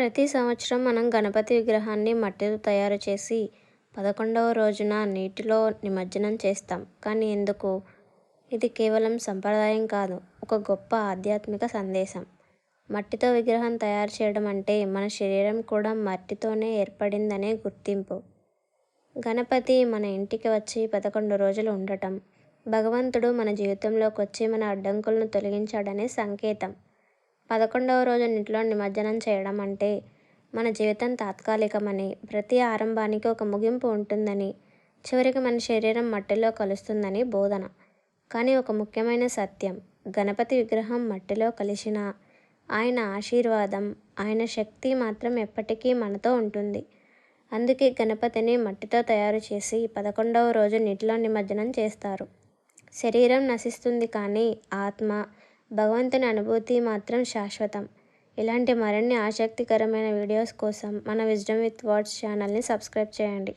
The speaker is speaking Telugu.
ప్రతి సంవత్సరం మనం గణపతి విగ్రహాన్ని మట్టితో తయారు చేసి పదకొండవ రోజున నీటిలో నిమజ్జనం చేస్తాం. కానీ ఎందుకు? ఇది కేవలం సంప్రదాయం కాదు ఒక గొప్ప ఆధ్యాత్మిక సందేశం. మట్టితో విగ్రహం తయారు చేయడం అంటే మన శరీరం కూడా మట్టితోనే ఏర్పడిందనే గుర్తింపు. గణపతి మన ఇంటికి వచ్చి పదకొండు రోజులు ఉండటం భగవంతుడు మన జీవితంలోకి వచ్చి మన అడ్డంకులను తొలగించాడనే సంకేతం. పదకొండవ రోజు నీటిలో నిమజ్జనం చేయడం అంటే మన జీవితం తాత్కాలికమని ప్రతి ఆరంభానికి ఒక ముగింపు ఉంటుందని చివరికి మన శరీరం మట్టిలో కలుస్తుందని బోధన. కానీ ఒక ముఖ్యమైన సత్యం గణపతి విగ్రహం మట్టిలో కలిసిన ఆయన ఆశీర్వాదం ఆయన శక్తి మాత్రం ఎప్పటికీ మనతో ఉంటుంది. అందుకే గణపతిని మట్టితో తయారు చేసి పదకొండవ రోజు నీటిలో నిమజ్జనం చేస్తారు. శరీరం నశిస్తుంది కానీ ఆత్మ భగవంతుని అనుభూతి మాత్రం శాశ్వతం. ఇలాంటి మరిన్ని ఆసక్తికరమైన వీడియోస్ కోసం మన విజ్డమ్ విత్ వర్డ్స్ ఛానల్ని సబ్స్క్రైబ్ చేయండి.